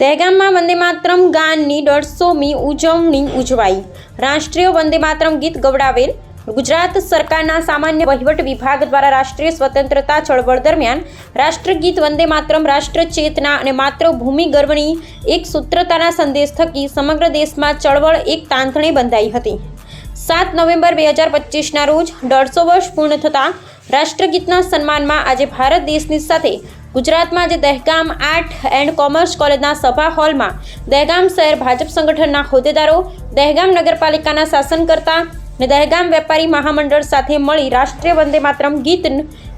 દહેગામમાં વંદે માતરમ ગાનની દોઢસોમી ઉજવણી ઉજવાઈ. રાષ્ટ્રીય વંદે માતરમ ગીત ગવડાવેલ. ગુજરાત સરકારના સામાન્ય વહીવટ વિભાગ દ્વારા રાષ્ટ્રીય સ્વતંત્રતા ચળવળ દરમિયાન રાષ્ટ્રગીત વંદે માતરમ રાષ્ટ્ર ચેતના અને માતૃભૂમિ ગર્વની એક સૂત્રતાના સંદેશ થકી સમગ્ર દેશમાં ચળવળ એક તાંથણે બંધાઈ હતી. સાત નવેમ્બર બે હજાર પચીસના રોજ દોઢસો વર્ષ પૂર્ણ થતાં રાષ્ટ્રગીતના સન્માનમાં આજે ભારત દેશની સાથે ગુજરાતમાં આજે દહેગામ આર્ટ એન્ડ કોમર્સ કોલેજના સભા હોલમાં દહેગામ શહેર ભાજપ સંગઠનના હોદ્દેદારો, દહેગામ નગરપાલિકાના શાસનકર્તા અને દહેગામ વેપારી મહામંડળ સાથે મળી રાષ્ટ્રીય વંદે માતરમ ગીત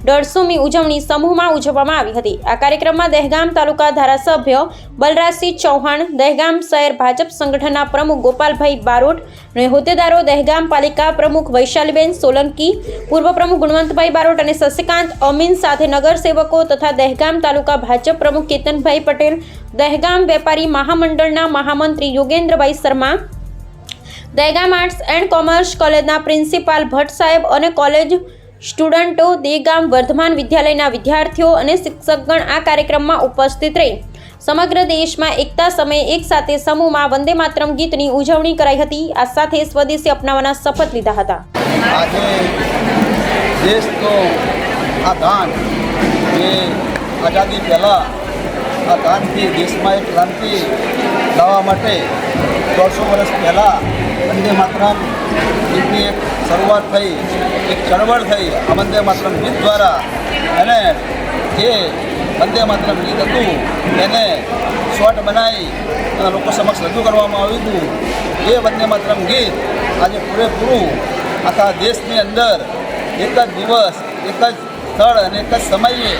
દોઢસોમી ઉજવણી સમૂહમાં ઉજવવામાં આવી હતી. આ કાર્યક્રમમાં દહેગામ તાલુકા ધારાસભ્ય બલરાજસિંહ ચૌહાણ, દહેગામ શહેર ભાજપ સંગઠનના પ્રમુખ ગોપાલભાઈ બારોટ અને હોદ્દેદારો દહેગામ પાલિકા પ્રમુખ વૈશાલીબેન સોલંકી, પૂર્વ પ્રમુખ ગુણવંતભાઈ બારોટ અને શશિકાંત અમીન સાથે નગરસેવકો તથા દહેગામ તાલુકા ભાજપ પ્રમુખ કેતનભાઈ પટેલ, દહેગામ વેપારી મહામંડળના મહામંત્રી Yogendrabhai Sharma, Dahegam arts and commerce કોલેજના પ્રિન્સિપાલ ભટ્ટ સાહેબ અને કોલેજ સ્ટુડન્ટો દેગામ વર્ધમાન વિદ્યાલયના વિદ્યાર્થીઓ અને શિક્ષકગણ આ કાર્યક્રમમાં ઉપસ્થિત રહી. સમગ્ર દેશમાં એકતા સમયે એક સાથે સમૂહમાં વંદે માતરમ ગીતની ઉજવણી કરાઈ હતી. આ સાથે સ્વદેશી અપનાવવાના શપથ લીધા હતા. આઝાદી પહેલાં આ દાનથી દેશમાં એક ક્રાંતિ લાવવા માટે દોઢસો વર્ષ પહેલાં વંદે માતરમ ગીતની એક શરૂઆત થઈ, એક ચળવળ થઈ આ વંદે માતરમ ગીત દ્વારા. અને જે વંદે માતરમ ગીત હતું, એને શોર્ટ બનાવી અને લોકો સમક્ષ રજૂ કરવામાં આવ્યું હતું. એ વંદે માતરમ ગીત આજે પૂરેપૂરું આખા દેશની અંદર એક જ દિવસ, એક જ સ્થળ અને એક જ સમયે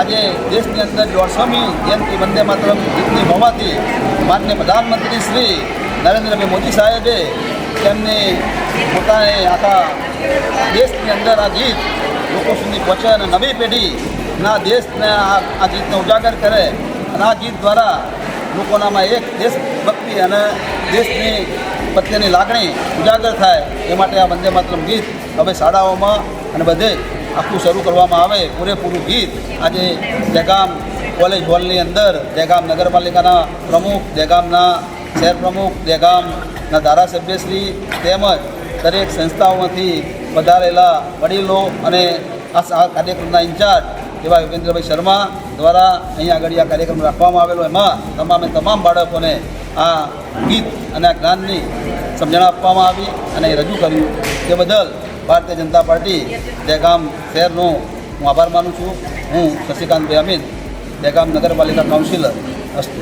આજે દેશની અંદર દોઢસોમી જયંતિ વંદે માતરમ ગીતની હોવાથી માન્ય પ્રધાનમંત્રી શ્રી નરેન્દ્રભાઈ મોદી સાહેબે તેમની પોતાને આખા દેશની અંદર આ ગીત લોકો સુધી પહોંચે અને નવી પેઢીના દેશને આ ગીતને ઉજાગર કરે અને આ જીત દ્વારા લોકોનામાં એક દેશભક્તિ અને દેશની પ્રત્યેની લાગણી ઉજાગર થાય. એ માટે આ વંદે માતરમ ગીત હવે શાળાઓમાં અને બધે આખું શરૂ કરવામાં આવે. પૂરેપૂરું ગીત આજે દહેગામ કોલેજ હોલની અંદર, દહેગામ નગરપાલિકાના પ્રમુખ, દહેગામના શહેર પ્રમુખ, દહેગામના ધારાસભ્યશ્રી તેમજ દરેક સંસ્થાઓમાંથી વધારેલા વડીલો અને આ કાર્યક્રમના ઇન્ચાર્જ એવા યોગેન્દ્રભાઈ શર્મા દ્વારા અહીંયા આગળ આ કાર્યક્રમ રાખવામાં આવેલો. એમાં તમામે તમામ બાળકોને આ ગીત અને આ જ્ઞાનની સમજણ આપવામાં આવી અને રજૂ કર્યું તે બદલ ભારતીય જનતા પાર્ટી દહેગામ શહેરનો હું આભાર માનું છું. હું શશિકાંતભાઈ અમિત દહેગામ નગરપાલિકા કાઉન્સિલર, અસ્તુ